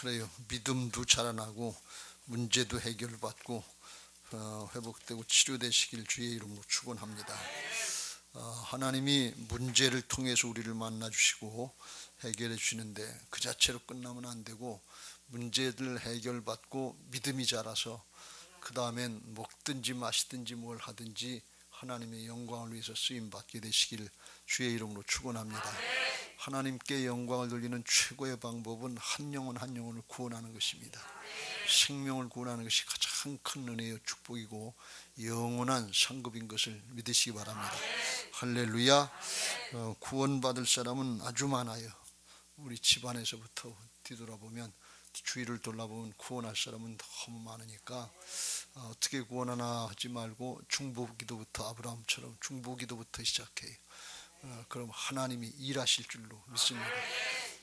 그래요. 믿음도 자라나고 문제도 해결받고 어, 회복되고 치료되시길 주의 이름으로 축원합니다. 어, 하나님이 문제를 통해서 우리를 만나 주시고 해결해 주시는데 그 자체로 끝나면 안 되고 문제들 해결받고 믿음이 자라서 그 다음엔 먹든지 마시든지 뭘 하든지 하나님의 영광을 위해서 쓰임 받게 되시길 주의 이름으로 축원합니다. 하나님께 영광을 돌리는 최고의 방법은 한 영혼 한 영혼을 구원하는 것입니다. 생명을 구원하는 것이 가장 큰 은혜요 축복이고 영원한 상급인 것을 믿으시기 바랍니다. 할렐루야. 어, 구원받을 사람은 아주 많아요. 우리 집안에서부터 뒤돌아보면 주위를 돌아보면 구원할 사람은 너무 많으니까 어, 어떻게 구원하나 하지 말고 중보기도부터 아브라함처럼 중보기도부터 시작해요. 어, 그럼 하나님이 일하실 줄로 믿습니다.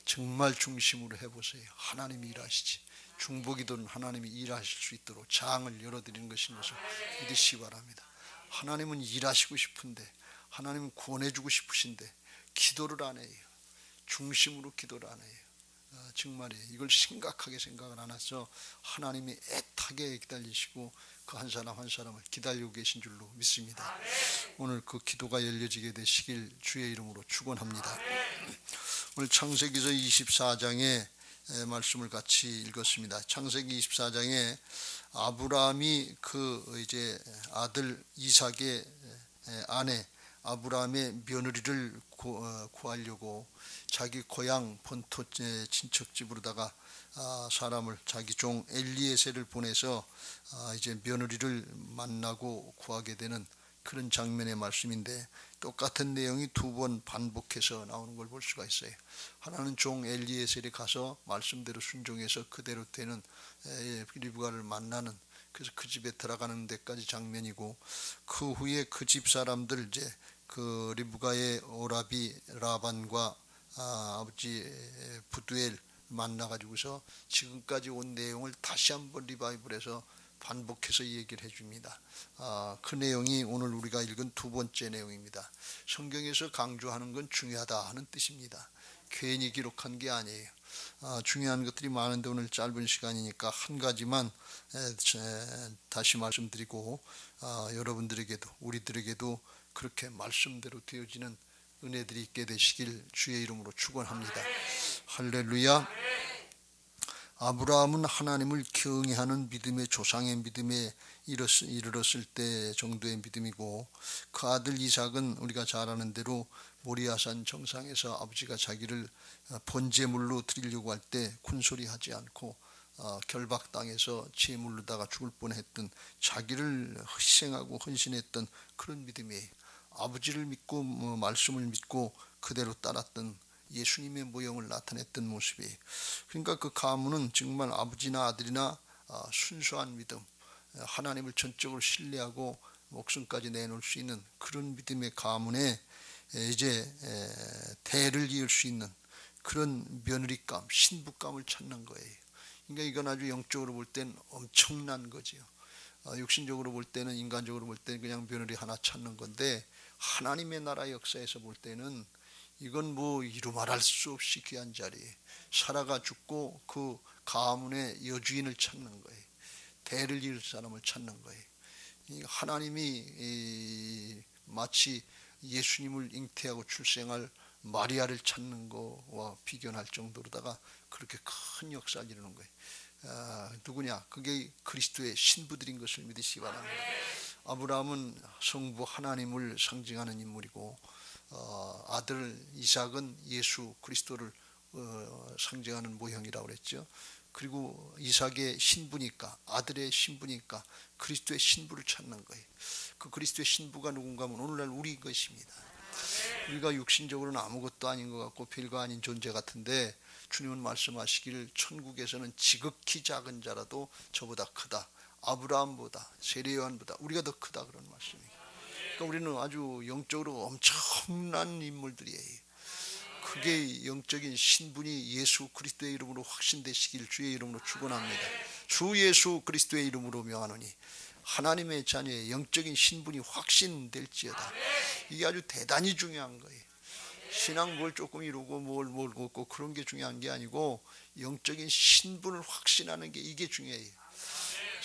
정말 중심으로 해보세요. 하나님이 일하시지. 중보기도는 하나님이 일하실 수 있도록 장을 열어드리는 것인 것을 믿으시기 바랍니다. 하나님은 일하시고 싶은데 하나님은 구원해주고 싶으신데 기도를 안 해요. 중심으로 기도를 안 해요. 아, 정말이에요. 이걸 심각하게 생각을 안 해서 하나님이 애타게 기다리시고 그 한 사람 한 사람을 기다리고 계신 줄로 믿습니다. 오늘 그 기도가 열려지게 되시길 주의 이름으로 축원합니다. 오늘 창세기서 24장의 말씀을 같이 읽었습니다. 창세기 24장에 아브라함이 그 이제 아들 이삭의 아내 아브라함의 며느리를 어, 구하려고 자기 고향 본토 친척 집으로다가 아, 사람을 자기 종 엘리에셀을 보내서 아, 이제 며느리를 만나고 구하게 되는 그런 장면의 말씀인데 똑같은 내용이 두 번 반복해서 나오는 걸 볼 수가 있어요. 하나는 종 엘리에셀이 가서 말씀대로 순종해서 그대로 되는 리브가를 만나는 그래서 그 집에 들어가는 데까지 장면이고 그 후에 그 집 사람들 이제 그 리브가의 오라비 라반과 아, 아버지 부두엘 만나가지고서 지금까지 온 내용을 다시 한번 리바이블해서 반복해서 얘기를 해줍니다. 아, 그 내용이 오늘 우리가 읽은 두 번째 내용입니다. 성경에서 강조하는 건 중요하다 하는 뜻입니다. 괜히 기록한 게 아니에요. 아, 중요한 것들이 많은데 오늘 짧은 시간이니까 한 가지만 에, 에, 다시 말씀드리고 아, 여러분들에게도 우리들에게도 그렇게 말씀대로 되어지는 은혜들이 있게 되시길 주의 이름으로 축원합니다. 할렐루야. 아브라함은 하나님을 경외하는 믿음의 조상의 믿음에 이르렀을 때 정도의 믿음이고 그 아들 이삭은 우리가 잘 아는 대로 모리아산 정상에서 아버지가 자기를 번제물로 드리려고 할 때 군소리하지 않고 어, 결박당해서 제물로다가 죽을 뻔했던 자기를 희생하고 헌신했던 그런 믿음이에요. 아버지를 믿고 뭐 말씀을 믿고 그대로 따랐던 예수님의 모형을 나타냈던 모습이 그러니까 그 가문은 정말 아버지나 아들이나 아, 순수한 믿음 하나님을 전적으로 신뢰하고 목숨까지 내놓을 수 있는 그런 믿음의 가문에 이제 대를 이을 수 있는 그런 며느리감, 신부감을 찾는 거예요. 그러니까 이건 아주 영적으로 볼 땐 엄청난 거지요. 아, 육신적으로 볼 때는 인간적으로 볼 때는 그냥 며느리 하나 찾는 건데 하나님의 나라 역사에서 볼 때는 이건 뭐 이루 말할 수 없이 귀한 자리. 살아가 죽고 그 가문의 여주인을 찾는 거예요. 대를 이을 사람을 찾는 거예요. 하나님이 마치 예수님을 잉태하고 출생할 마리아를 찾는 거와 비견할 정도로다가 그렇게 큰 역사를 이루는 거예요. 아, 누구냐? 그게 그리스도의 신부들인 것을 믿으시기 바랍니다. 아브라함은 성부 하나님을 상징하는 인물이고 어, 아들 이삭은 예수 그리스도를 어, 상징하는 모형이라고 그랬죠. 그리고 이삭의 신부니까 아들의 신부니까 그리스도의 신부를 찾는 거예요. 그 그리스도의 신부가 누군가 하면 오늘날 우리 것입니다. 우리가 육신적으로는 아무것도 아닌 것 같고 별거 아닌 존재 같은데 주님은 말씀하시기를 천국에서는 지극히 작은 자라도 저보다 크다. 아브라함보다 세례요한보다 우리가 더 크다 그런 말씀이에요. 그러니까 우리는 아주 영적으로 엄청난 인물들이에요. 그게 영적인 신분이 예수 그리스도의 이름으로 확신되시길 주의 이름으로 축원합니다. 주 예수 그리스도의 이름으로 명하노니 하나님의 자녀의 영적인 신분이 확신될지어다. 이게 아주 대단히 중요한 거예요. 신앙 뭘 조금 이루고 뭘뭘 걷고 그런 게 중요한 게 아니고 영적인 신분을 확신하는 게 이게 중요해요.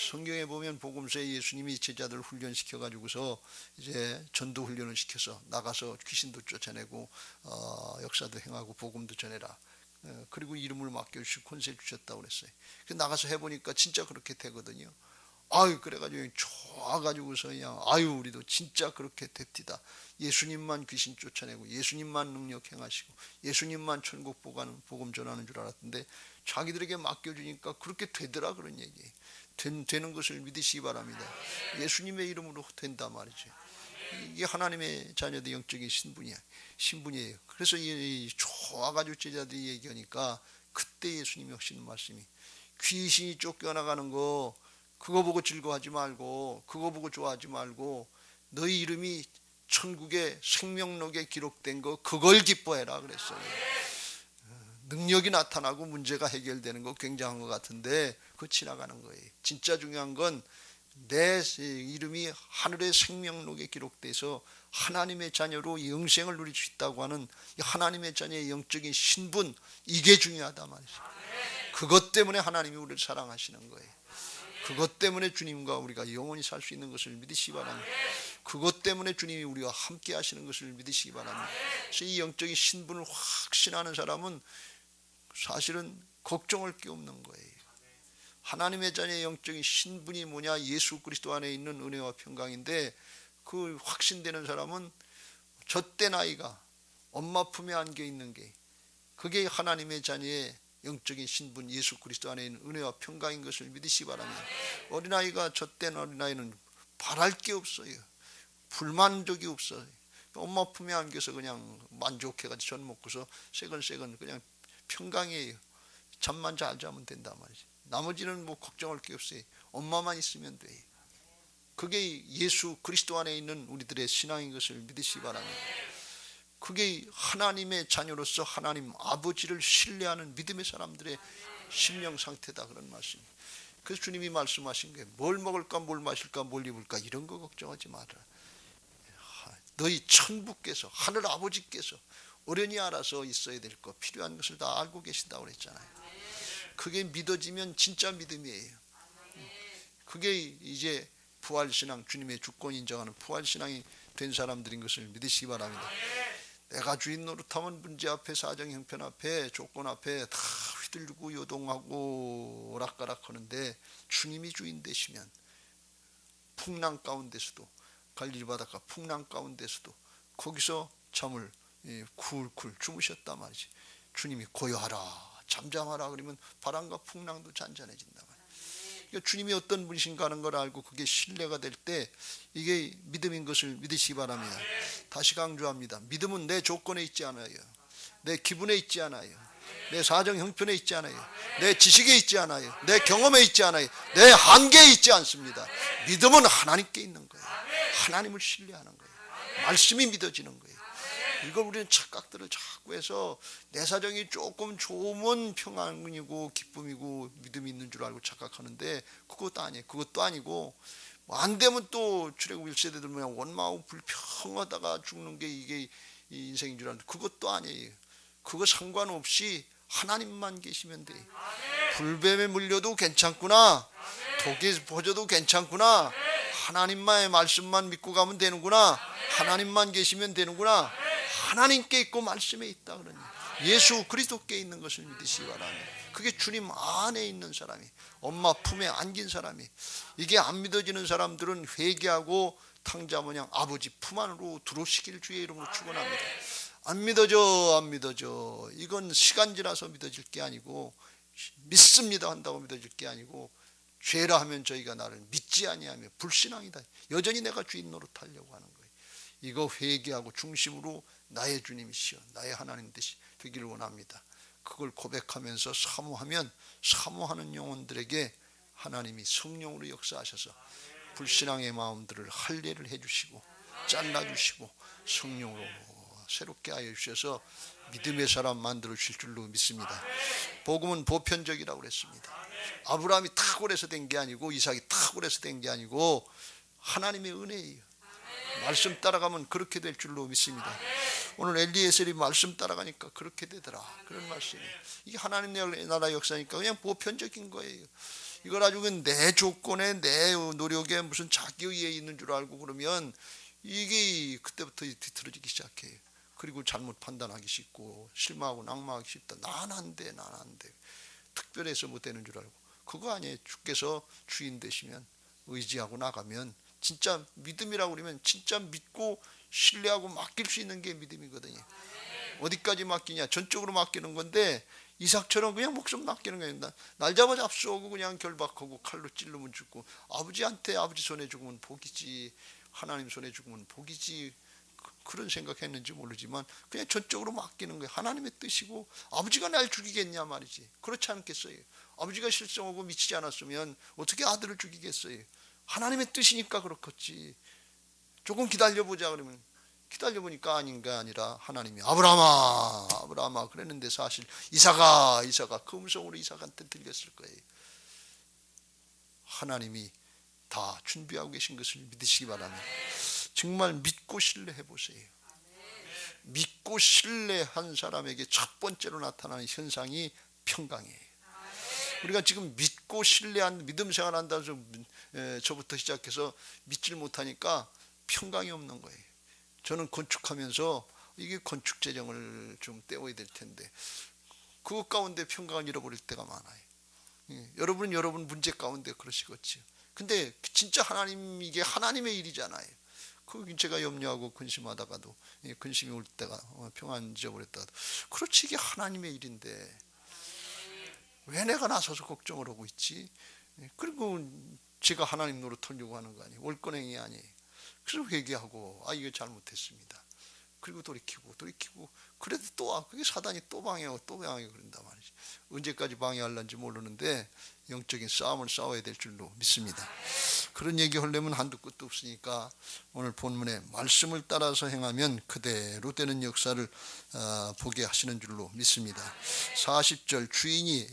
성경에 보면 복음서에 예수님이 제자들 훈련시켜 가지고서 이제 전도 훈련을 시켜서 나가서 귀신도 쫓아내고 어, 역사도 행하고 복음도 전해라. 어, 그리고 이름을 맡겨 주시고 권세 주셨다고 그랬어요. 그 나가서 해 보니까 진짜 그렇게 되거든요. 아유 그래가지고 좋아가지고서 그냥 아유 우리도 진짜 그렇게 됩디다. 예수님만 귀신 쫓아내고 예수님만 능력 행하시고 예수님만 천국 보가는 복음 전하는 줄 알았는데 자기들에게 맡겨주니까 그렇게 되더라 그런 얘기. 된, 되는 것을 믿으시기 바랍니다. 예수님의 이름으로 된다 말이죠. 이게 하나님의 자녀들 영적인 신분이야. 신분이에요. 그래서 이 좋아가지고 제자들이 얘기하니까 그때 예수님이 하시는 말씀이 귀신이 쫓겨나가는 거 그거 보고 즐거워하지 말고 그거 보고 좋아하지 말고 너희 이름이 천국의 생명록에 기록된 거 그걸 기뻐해라 그랬어요. 능력이 나타나고 문제가 해결되는 거 굉장한 것 같은데 그거 지나가는 거예요. 진짜 중요한 건 내 이름이 하늘의 생명록에 기록돼서 하나님의 자녀로 영생을 누릴 수 있다고 하는 하나님의 자녀의 영적인 신분 이게 중요하다 말이죠. 그것 때문에 하나님이 우리를 사랑하시는 거예요. 그것 때문에 주님과 우리가 영원히 살 수 있는 것을 믿으시기 바랍니다. 그것 때문에 주님이 우리와 함께 하시는 것을 믿으시기 바랍니다. 그래서 이 영적인 신분을 확신하는 사람은 사실은 걱정할 게 없는 거예요. 하나님의 자녀의 영적인 신분이 뭐냐? 예수 그리스도 안에 있는 은혜와 평강인데 그 확신되는 사람은 젖대 나이가 엄마 품에 안겨 있는 게 그게 하나님의 자녀의 영적인 신분 예수 그리스도 안에 있는 은혜와 평강인 것을 믿으시기 바랍니다. 어린아이가 젖된 어린아이는 바랄 게 없어요. 불만족이 없어요. 엄마 품에 안겨서 그냥 만족해가지고 전 먹고서 세건세건 그냥 평강이에요. 잠만 잘 자면 된단 말이지. 나머지는 뭐 걱정할 게 없어요. 엄마만 있으면 돼. 그게 예수 그리스도 안에 있는 우리들의 신앙인 것을 믿으시기 바랍니다. 그게 하나님의 자녀로서 하나님 아버지를 신뢰하는 믿음의 사람들의 심령 상태다 그런 말씀. 그래서 주님이 말씀하신 게 뭘 먹을까, 뭘 마실까, 뭘 입을까 이런 거 걱정하지 마라. 너희 천부께서 하늘 아버지께서 어련히 알아서 있어야 될 것 필요한 것을 다 알고 계신다고 그랬잖아요. 그게 믿어지면 진짜 믿음이에요. 그게 이제 부활신앙 주님의 주권 인정하는 부활신앙이 된 사람들인 것을 믿으시기 바랍니다. 내가 주인 노릇하면 문제 앞에 사정 형편 앞에 조건 앞에 다 휘둘리고 요동하고 오락가락 하는데 주님이 주인 되시면 풍랑 가운데서도 갈릴리 바닷가 풍랑 가운데서도 거기서 잠을 쿨쿨 주무셨단 말이지. 주님이 고요하라 잠잠하라 그러면 바람과 풍랑도 잔잔해진다. 주님이 어떤 분이신가 하는 걸 알고 그게 신뢰가 될 때 이게 믿음인 것을 믿으시기 바랍니다. 다시 강조합니다. 믿음은 내 조건에 있지 않아요. 내 기분에 있지 않아요. 내 사정 형편에 있지 않아요. 내 지식에 있지 않아요. 내 경험에 있지 않아요. 내 한계에 있지 않습니다. 믿음은 하나님께 있는 거예요. 하나님을 신뢰하는 거예요. 말씀이 믿어지는 거예요. 이걸 우리는 착각들을 자꾸 해서 내 사정이 조금 좋으면 평안이고 기쁨이고 믿음이 있는 줄 알고 착각하는데 그것도 아니에요. 그것도 아니고 뭐 안 되면 또 출애굽 1세대 들면 원망하고 불평하다가 죽는 게 이게 인생인 줄 아는데 그것도 아니에요. 그거 상관없이 하나님만 계시면 돼. 불뱀에 물려도 괜찮구나. 독에 퍼져도 괜찮구나. 하나님만의 말씀만 믿고 가면 되는구나. 하나님만 계시면 되는구나. 하나님께 있고 말씀에 있다 그러니 예수 그리스도께 있는 것을 믿으시기 바랍니다. 그게 주님 안에 있는 사람이 엄마 품에 안긴 사람이 이게 안 믿어지는 사람들은 회개하고 탕자 모양 아버지 품 안으로 들어오시길 주의 이름으로 축원합니다. 안 믿어져 안 믿어져 이건 시간 지나서 믿어질 게 아니고 믿습니다 한다고 믿어질 게 아니고 죄라 하면 저희가 나를 믿지 아니하며 불신앙이다. 여전히 내가 주인 노릇하려고 하는 거예요. 이거 회개하고 중심으로 나의 주님이시여 나의 하나님 되시 되기를 원합니다. 그걸 고백하면서 사모하면 사모하는 영혼들에게 하나님이 성령으로 역사하셔서 불신앙의 마음들을 할례를 해주시고 잘라주시고 성령으로 새롭게 하여 주셔서 믿음의 사람 만들어 주실 줄로 믿습니다. 복음은 보편적이라고 그랬습니다. 아브라함이 탁월해서 된 게 아니고 이삭이 탁월해서 된 게 아니고 하나님의 은혜예요. 말씀 따라가면 그렇게 될 줄로 믿습니다. 오늘 엘리에셀이 말씀 따라가니까 그렇게 되더라. 그런 말씀이. 이게 하나님 나라 역사니까 그냥 보편적인 거예요. 이걸 아주 그내 조건에 내 노력에 무슨 자기 의에 있는 줄 알고 그러면 이게 그때부터 뒤틀어지기 시작해요. 그리고 잘못 판단하기 쉽고 실망하고 낙마하기 쉽다. 난 안 돼, 난 안 돼. 특별해서 못 되는 줄 알고 그거 아니에요. 주께서 주인 되시면 의지하고 나가면 진짜 믿음이라고 그러면 진짜 믿고 신뢰하고 맡길 수 있는 게 믿음이거든요. 어디까지 맡기냐? 전적으로 맡기는 건데 이삭처럼 그냥 목숨 맡기는. 나- 날 잡아 잡수고 그냥 결박하고 칼로 찔르면 죽고 아버지한테 아버지 손에 죽으면 복이지 하나님 손에 죽으면 복이지 그- 그런 생각했는지 모르지만 그냥 전적으로 맡기는 거예요. 하나님의 뜻이고 아버지가 날 죽이겠냐 말이지. 그렇지 않겠어요. 아버지가 실성하고 미치지 않았으면 어떻게 아들을 죽이겠어요. 하나님의 뜻이니까 그렇겠지. 조금 기다려보자 그러면 기다려보니까 아닌가 아니라 하나님이 아브라함아 아브라함아 그랬는데 사실 이사가 이사가 그 음성으로 이사가한테 들렸을 거예요. 하나님이 다 준비하고 계신 것을 믿으시기 바랍니다. 정말 믿고 신뢰해 보세요. 믿고 신뢰한 사람에게 첫 번째로 나타나는 현상이 평강이에요. 우리가 지금 믿고 신뢰한 믿음 생활한다 해서 에, 저부터 시작해서 믿질 못하니까 평강이 없는 거예요. 저는 건축하면서 이게 건축 재정을 좀 떼어야 될 텐데 그것 가운데 평강을 잃어버릴 때가 많아요. 예, 여러분 여러분 문제 가운데 그러시겠지요. 근데 진짜 하나님 이게 하나님의 일이잖아요. 그 제가 염려하고 근심하다가도 예, 근심이 올 때가 어, 평안 잊어버렸다가도 그렇지 이게 하나님의 일인데 왜 내가 나서서 걱정을 하고 있지? 예, 그리고 제가 하나님 노릇하려고 하는 거 아니에요. 올건행이 아니에요. 그래서 회개하고 아 이거 잘못했습니다. 그리고 돌이키고 돌이키고 그래도 또 와. 그게 사단이 또 방해하고 또 방해하고 그런단 말이지. 언제까지 방해할런지 모르는데 영적인 싸움을 싸워야 될 줄로 믿습니다. 그런 얘기 하려면 한두 끝도 없으니까 오늘 본문의 말씀을 따라서 행하면 그대로 되는 역사를 어, 보게 하시는 줄로 믿습니다. 40절 주인이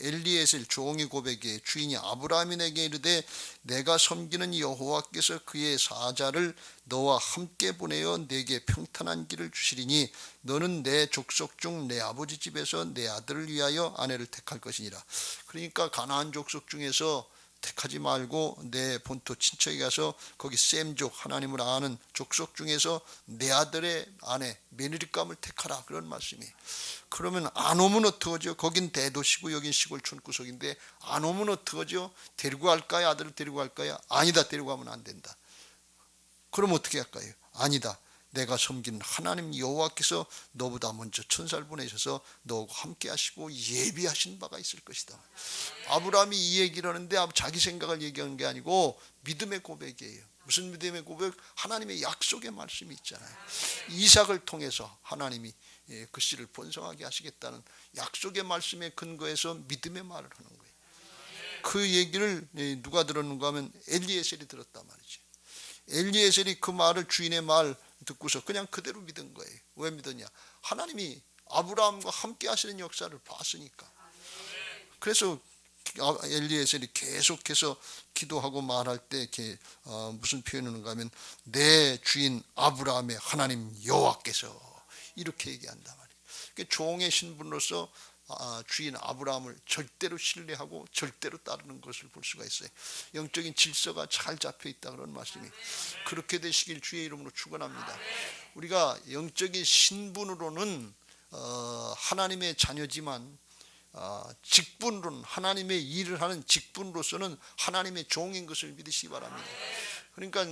엘리에셀 종의 고백에 주인이 아브라함에게 이르되 내가 섬기는 여호와께서 그의 사자를 너와 함께 보내어 내게 평탄한 길을 주시리니 너는 내 족속 중 내 아버지 집에서 내 아들을 위하여 아내를 택할 것이니라. 그러니까 가나안 족속 중에서 택하지 말고 내 본토 친척에 가서 거기 셈족 하나님을 아는 족속 중에서 내 아들의 아내 며느리감을 택하라 그런 말씀이. 그러면 안 오면 어떡하죠? 거긴 대도시고 여긴 시골 촌구석인데 안 오면 어떡하죠? 데리고 갈까요? 아들을 데리고 갈까요? 아니다 데리고 가면 안 된다. 그럼 어떻게 할까요? 아니다. 내가 섬기는 하나님 여호와께서 너보다 먼저 천사를 보내셔서 너하고 함께 하시고 예비하신 바가 있을 것이다. 아브라함이 이 얘기를 하는데 자기 생각을 얘기하는 게 아니고 믿음의 고백이에요. 무슨 믿음의 고백? 하나님의 약속의 말씀이 있잖아요. 이삭을 통해서 하나님이 예, 그 씨를 번성하게 하시겠다는 약속의 말씀에 근거해서 믿음의 말을 하는 거예요. 그 얘기를 예, 누가 들었는가 하면 엘리에셀이 들었단 말이죠. 엘리에셀이 그 말을 주인의 말 듣고서 그냥 그대로 믿은 거예요. 왜 믿었냐? 하나님이 아브라함과 함께 하시는 역사를 봤으니까. 그래서 엘리에셀이 계속해서 기도하고 말할 때 이렇게 어, 무슨 표현을 하면 내 주인 아브라함의 하나님 여호와께서 이렇게 얘기한단 말이에요. 그러니까 종의 신분으로서 아, 주인 아브라함을 절대로 신뢰하고 절대로 따르는 것을 볼 수가 있어요. 영적인 질서가 잘 잡혀 있다 그런 말씀이. 그렇게 되시길 주의 이름으로 축원합니다. 우리가 영적인 신분으로는 어, 하나님의 자녀지만 어, 직분으로는 하나님의 일을 하는 직분으로서는 하나님의 종인 것을 믿으시기 바랍니다. 그러니까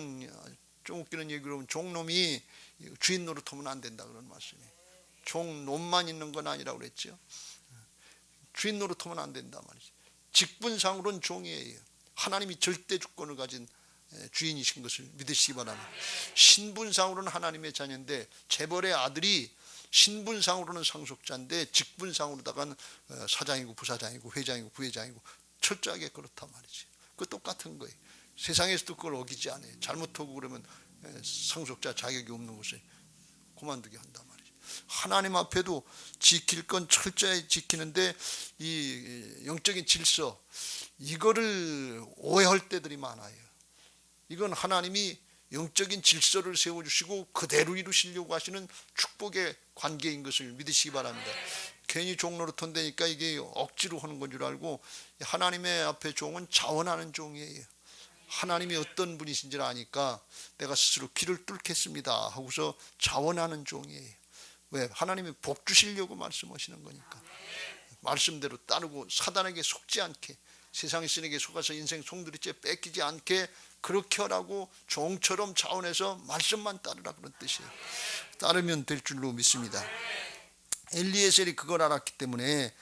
좀 웃기는 얘기로 하면 종놈이 주인 노릇하면 안 된다 그런 말씀이에요. 종놈만 있는 건 아니라고 그랬죠. 주인 노릇하면 안 된다 말이죠. 직분상으로는 종이에요. 하나님이 절대 주권을 가진 주인이신 것을 믿으시기 바랍니다. 신분상으로는 하나님의 자녀인데 재벌의 아들이 신분상으로는 상속자인데 직분상으로다가는 사장이고 부사장이고 회장이고 부회장이고 철저하게 그렇단 말이지. 그 똑같은 거예요. 세상에서도 그걸 어기지 않아요. 잘못하고 그러면 상속자 자격이 없는 곳에 그만두게 말이죠. 하나님 앞에도 지킬 건 철저히 지키는데 이 영적인 질서 이거를 오해할 때들이 많아요. 이건 하나님이 영적인 질서를 세워주시고 그대로 이루시려고 하시는 축복의 관계인 것을 믿으시기 바랍니다. 괜히 종로로 턴다니까 이게 억지로 하는 건 줄 알고 하나님의 앞에 종은 자원하는 종이에요. 하나님이 어떤 분이신지를 아니까 내가 스스로 길을 뚫겠습니다 하고서 자원하는 종이에요. 왜? 하나님이 복 주시려고 말씀하시는 거니까. 말씀대로 따르고 사단에게 속지 않게 세상의 신에게 속아서 인생 송두리째 뺏기지 않게 그렇게 하라고 종처럼 자원해서 말씀만 따르라 그런 뜻이에요. 따르면 될 줄로 믿습니다. 엘리에셀이 그걸 알았기 때문에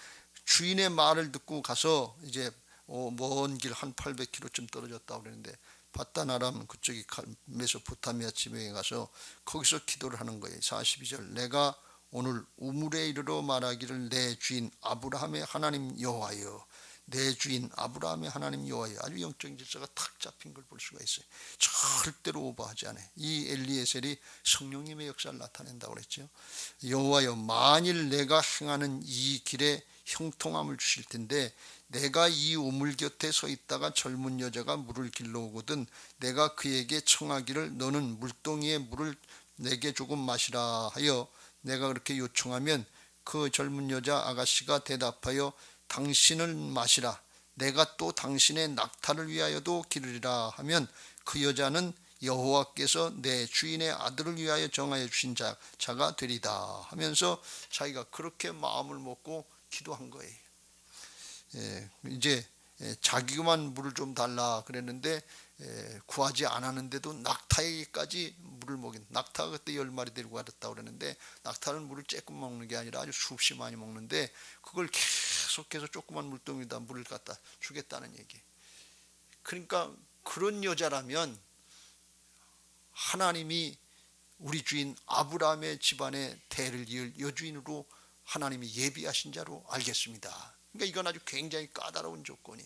주인의 말을 듣고 가서 이제 어, 먼길 한 800km쯤 떨어졌다 그러는데 바다나람 그쪽이 메소포타미아 지명에 가서 거기서 기도를 하는 거예요. 42절 내가 오늘 우물에 이르러 말하기를 내 주인 아브라함의 하나님 여호와여 내 주인 아브라함의 하나님 여호와여 아주 영적인 질서가 탁 잡힌 걸 볼 수가 있어요. 절대로 오버하지 않아요. 이 엘리에셀이 성령님의 역사를 나타낸다고 그랬죠. 여호와여 만일 내가 행하는 이 길에 형통함을 주실 텐데 내가 이 우물 곁에 서 있다가 젊은 여자가 물을 길러 오거든 내가 그에게 청하기를 너는 물동이의 물을 내게 조금 마시라 하여 내가 그렇게 요청하면 그 젊은 여자 아가씨가 대답하여 당신은 마시라 내가 또 당신의 낙타를 위하여도 기르리라 하면 그 여자는 여호와께서 내 주인의 아들을 위하여 정하여 주신 자, 자가 되리다 하면서 자기가 그렇게 마음을 먹고 기도한 거예요. 예, 이제 예, 자기만 물을 좀 달라 그랬는데 예, 구하지 않았는데도 낙타에게까지 물을 먹인 낙타가 그때 열 마리 데리고 갔다 그랬는데 낙타는 물을 조금 먹는 게 아니라 아주 수없이 많이 먹는데 그걸 계속해서 조그만 물동이다 물을 갖다 주겠다는 얘기. 그러니까 그런 여자라면 하나님이 우리 주인 아브라함의 집안의 대를 이을 여주인으로 하나님이 예비하신 자로 알겠습니다. 그러니까 이건 아주 굉장히 까다로운 조건이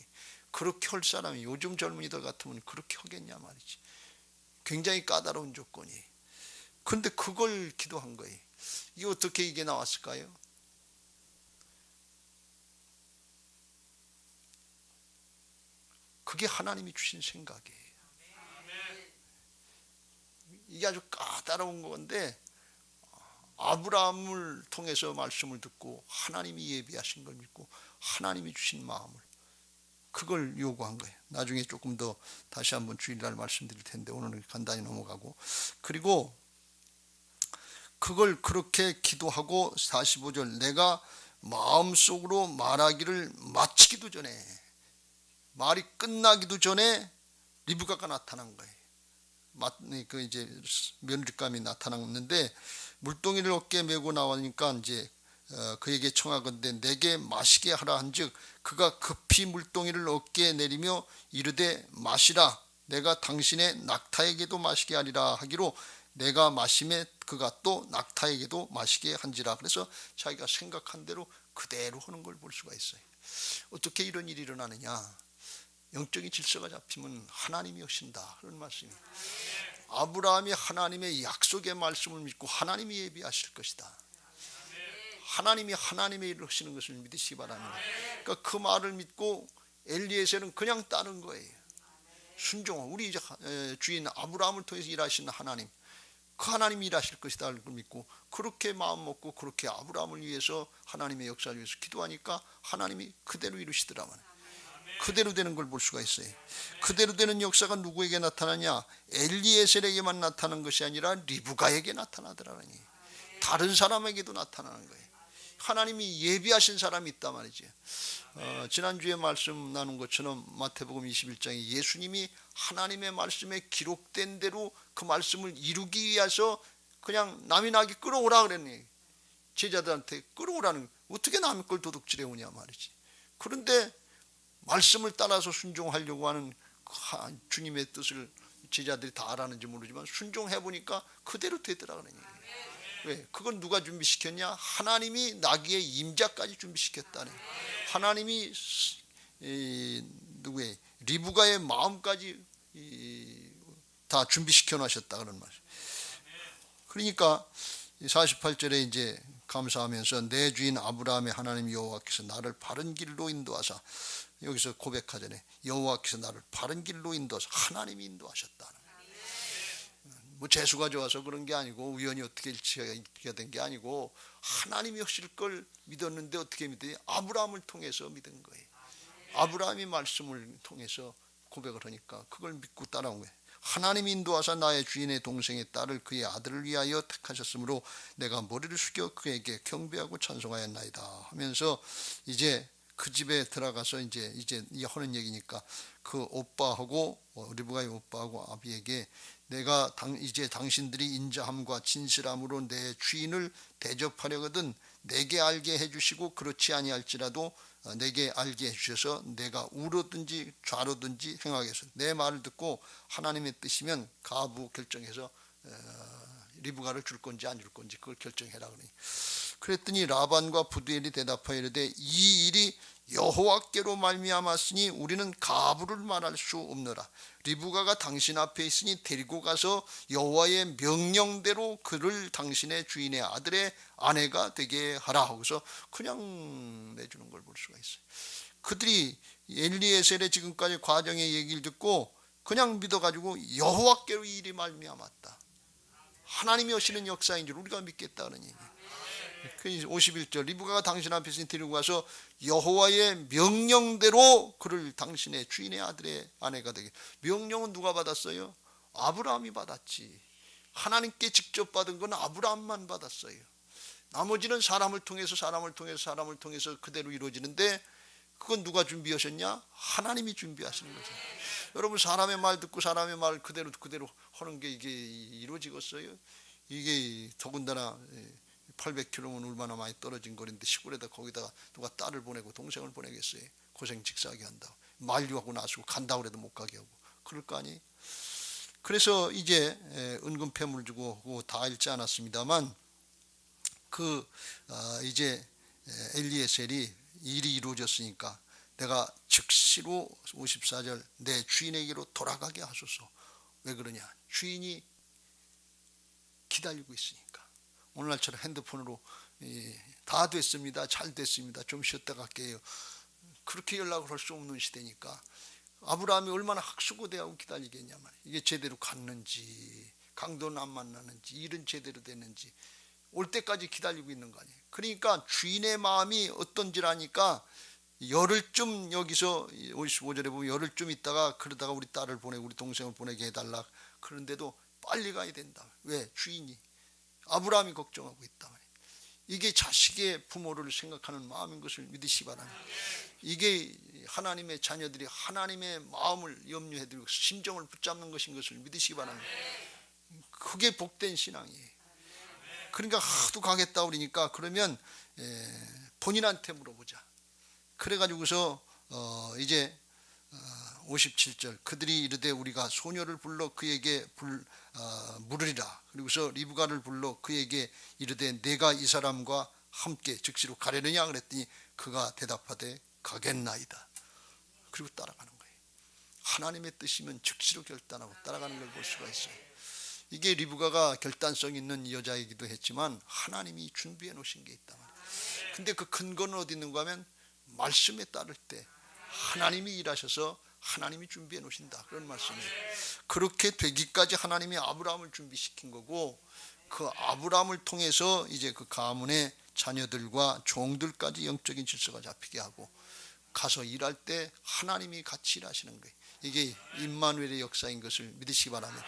그렇게 할 사람이 요즘 젊은이들 같으면 그렇게 하겠냐 말이지. 굉장히 까다로운 조건이. 근데 그걸 기도한 거예요. 이게 어떻게 이게 나왔을까요? 그게 하나님이 주신 생각이에요. 이게 아주 까다로운 건데 아브라함을 통해서 말씀을 듣고 하나님이 예비하신 걸 믿고 하나님이 주신 마음을 그걸 요구한 거예요. 나중에 조금 더 다시 한번 주일날 말씀드릴 텐데 오늘은 간단히 넘어가고 그리고 그걸 그렇게 기도하고 45절 내가 마음속으로 말하기를 마치기도 전에 말이 끝나기도 전에 리브가가 나타난 거예요. 그 이제 며느리감이 나타났는데 물동이를 어깨에 메고 나오니까 이제 어, 그에게 청하건대 내게 마시게 하라 한즉 그가 급히 물동이를 어깨에 내리며 이르되 마시라 내가 당신의 낙타에게도 마시게 하리라 하기로 내가 마심에 그가 또 낙타에게도 마시게 한지라 그래서 자기가 생각한 대로 그대로 하는 걸 볼 수가 있어요. 어떻게 이런 일이 일어나느냐? 영적인 질서가 잡히면 하나님이 오신다 그런 말씀입니다. 아브라함이 하나님의 약속의 말씀을 믿고 하나님이 예비하실 것이다. 하나님이 하나님의 일을 하시는 것을 믿으시기 바랍니다. 그러니까 그 말을 믿고 엘리에셀은 그냥 따른 거예요. 순종. 우리 주인 아브라함을 통해서 일하시는 하나님. 그 하나님이 일하실 것이다 를 믿고 그렇게 마음 먹고 그렇게 아브라함을 위해서 하나님의 역사를 위해서 기도하니까 하나님이 그대로 이루시더라만. 그대로 되는 걸 볼 수가 있어요. 그대로 되는 역사가 누구에게 나타나냐? 엘리에셀에게만 나타나는 것이 아니라 리브가에게 나타나더라니. 다른 사람에게도 나타나는 거예요. 하나님이 예비하신 사람이 있단 말이지. 어, 지난주에 말씀 나눈 것처럼 마태복음 21장에 예수님이 하나님의 말씀에 기록된 대로 그 말씀을 이루기 위해서 그냥 남이 나게 끌어오라 그랬니. 제자들한테 끌어오라는 어떻게 남의 걸 도둑질해 오냐 말이지. 그런데 말씀을 따라서 순종하려고 하는 그 주님의 뜻을 제자들이 다 알았는지 모르지만 순종해 보니까 그대로 되더라는 얘기예요. 왜? 그건 누가 준비시켰냐? 하나님이 나귀의 임자까지 준비시켰다네. 하나님이 이, 누구의 리브가의 마음까지 이, 다 준비시켜 놨었다 그런 말. 그러니까 48절에 이제 감사하면서 내 주인 아브라함의 하나님 여호와께서 나를 바른 길로 인도하사 여기서 고백하잖아요. 여호와께서 나를 바른 길로 인도하사 하나님이 인도하셨다. 뭐 재수가 좋아서 그런 게 아니고 우연히 어떻게 일치가 된 게 아니고 하나님이 하실 걸 믿었는데 어떻게 믿더니 아브라함을 통해서 믿은 거예요. 아브라함이 말씀을 통해서 고백을 하니까 그걸 믿고 따라온 거예요. 하나님 인도하사 나의 주인의 동생의 딸을 그의 아들을 위하여 택하셨으므로 내가 머리를 숙여 그에게 경배하고 찬송하였나이다 하면서 이제 그 집에 들어가서 이제 이제 이 하는 얘기니까 그 오빠하고 어, 리브가의 오빠하고 아비에게 내가 당, 이제 당신들이 인자함과 진실함으로 내 주인을 대접하려거든 내게 알게 해주시고 그렇지 아니할지라도 어, 내게 알게 해주셔서 내가 우로든지 좌로든지 행하겠소. 내 말을 듣고 하나님의 뜻이면 가부 결정해서 어, 리브가를 줄 건지 안 줄 건지 그걸 결정해라 그러니. 그랬더니 라반과 부두엘이 대답하여 이르되 이 일이 여호와께로 말미암았으니 우리는 가부를 말할 수 없노라. 리브가가 당신 앞에 있으니 데리고 가서 여호와의 명령대로 그를 당신의 주인의 아들의 아내가 되게 하라 하고서 그냥 내주는 걸 볼 수가 있어요. 그들이 엘리에셀의 지금까지 과정의 얘기를 듣고 그냥 믿어가지고 여호와께로 이 일이 말미암았다. 하나님이 하시는 역사인 줄 우리가 믿겠다는 얘기. 그 51절 리브가가 당신 앞에 있으니 데리고 가서 여호와의 명령대로 그를 당신의 주인의 아들의 아내가 되게 명령은 누가 받았어요? 아브라함이 받았지 하나님께 직접 받은 건 아브라함만 받았어요 나머지는 사람을 통해서 사람을 통해서 사람을 통해서 그대로 이루어지는데 그건 누가 준비하셨냐? 하나님이 준비하시는 거죠 여러분 사람의 말 듣고 사람의 말 그대로 그대로 하는 게 이게 이루어지겠어요? 이게 더군다나 800km면 얼마나 많이 떨어진 거리인데 시골에다 거기다가 누가 딸을 보내고 동생을 보내겠어요. 고생 직사하게 한다. 만류하고 나서고 간다 그래도 못 가게 하고 그럴 거 아니? 그래서 이제 은근 폐물 주고 다 읽지 않았습니다만 그 아, 이제 엘리에셀이 일이 이루어졌으니까 내가 즉시로 54절 내 주인에게로 돌아가게 하소서. 왜 그러냐? 주인이 기다리고 있으니까. 오늘날처럼 핸드폰으로 다 됐습니다. 잘 됐습니다. 좀 쉬었다 갈게요. 그렇게 연락을 할 수 없는 시대니까 아브라함이 얼마나 학수고대하고 기다리겠냐 말 이게 제대로 갔는지 강도는 안 만나는지 일은 제대로 됐는지 올 때까지 기다리고 있는 거 아니에요. 그러니까 주인의 마음이 어떤지라니까 열흘쯤 여기서 55절에 보면 열흘쯤 있다가 그러다가 우리 딸을 보내고 우리 동생을 보내게 해달라 그런데도 빨리 가야 된다. 왜? 주인이 아브라함이 걱정하고 있다. 이게 자식의 부모를 생각하는 마음인 것을 믿으시 바랍니다. 이게 하나님의 자녀들이 하나님의 마음을 염려해 두고 심정을 붙잡는 것인 것을 믿으시 바랍니다. 그게 복된 신앙이에요. 그러니까 하도 가겠다 그러니까 그러면 본인한테 물어보자. 그래가지고서 어 이제 57절 그들이 이르되 우리가 소녀를 불러 그에게 불, 어, 물으리라. 그리고서 리브가를 불러 그에게 이르되 내가 이 사람과 함께 즉시로 가려느냐 그랬더니 그가 대답하되 가겠나이다. 그리고 따라가는 거예요. 하나님의 뜻이면 즉시로 결단하고 따라가는 걸 볼 수가 있어요. 이게 리브가가 결단성 있는 여자이기도 했지만 하나님이 준비해 놓으신 게 있다 말이에요. 근데 그 근거는 어디 있는가 하면 말씀에 따를 때 하나님이 일하셔서 하나님이 준비해 놓으신다. 그런 말씀이에요. 그렇게 되기까지 하나님이 아브라함을 준비시킨 거고 그 아브라함을 통해서 이제 그 가문의 자녀들과 종들까지 영적인 질서가 잡히게 하고 가서 일할 때 하나님이 같이 일하시는 거예요. 이게 임마누엘의 역사인 것을 믿으시기 바랍니다.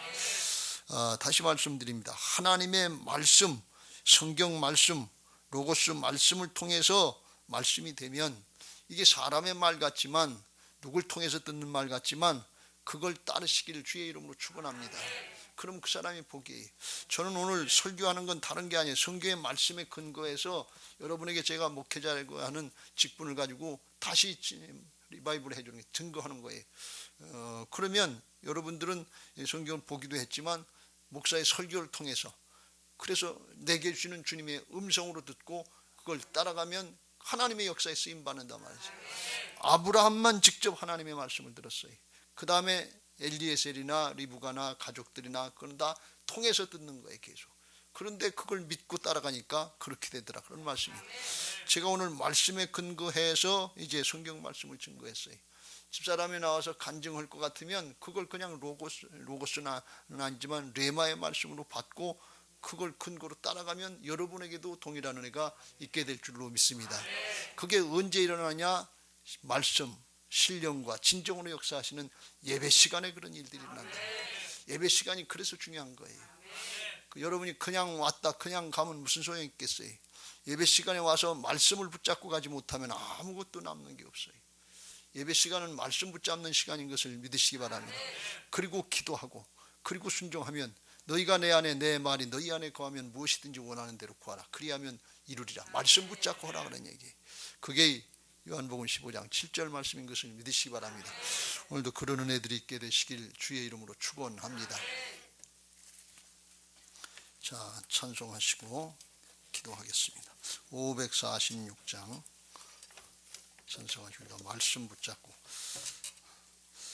어, 다시 말씀드립니다. 하나님의 말씀, 성경 말씀, 로고스 말씀을 통해서 말씀이 되면 이게 사람의 말 같지만 누굴 통해서 듣는 말 같지만 그걸 따르시기를 주의 이름으로 축원합니다. 그럼 그 사람이 복이 저는 오늘 설교하는 건 다른 게 아니에요. 성경의 말씀에 근거해서 여러분에게 제가 목회자라고 하는 직분을 가지고 다시 리바이브를 해주는 게 증거하는 거예요. 어, 그러면 여러분들은 성경을 보기도 했지만 목사의 설교를 통해서 그래서 내게 주시는 주님의 음성으로 듣고 그걸 따라가면 하나님의 역사에 쓰임 받는단 말이죠. 아브라함만 직접 하나님의 말씀을 들었어요. 그 다음에 엘리에셀이나 리브가나 가족들이나 그런 다 통해서 듣는 거예요 계속. 그런데 그걸 믿고 따라가니까 그렇게 되더라 그런 말씀이. 제가 오늘 말씀에 근거해서 이제 성경 말씀을 증거했어요. 집사람이 나와서 간증할 것 같으면 그걸 그냥 로고스 로고스는 아니지만 레마의 말씀으로 받고 그걸 근거로 따라가면 여러분에게도 동일한 은혜가 있게 될 줄로 믿습니다. 그게 언제 일어나냐? 말씀, 신령과 진정으로 역사하시는 예배 시간에 그런 일들이 일어난다. 예배 시간이 그래서 중요한 거예요. 그 여러분이 그냥 왔다 그냥 가면 무슨 소용이 있겠어요? 예배 시간에 와서 말씀을 붙잡고 가지 못하면 아무것도 남는 게 없어요. 예배 시간은 말씀 붙잡는 시간인 것을 믿으시기 바랍니다. 그리고 기도하고 그리고 순종하면 너희가 내 안에 내 말이 너희 안에 거하면 무엇이든지 원하는 대로 구하라. 그리하면 이루리라. 말씀 붙잡고 하라 그런 얘기. 그게 요한복음 15장 7절 말씀인 것을 믿으시기 바랍니다. 오늘도 그런 은혜들이 있게 되시길 주의 이름으로 축원합니다. 자, 찬송하시고 기도하겠습니다. 546장 찬송하십니다. 말씀 붙잡고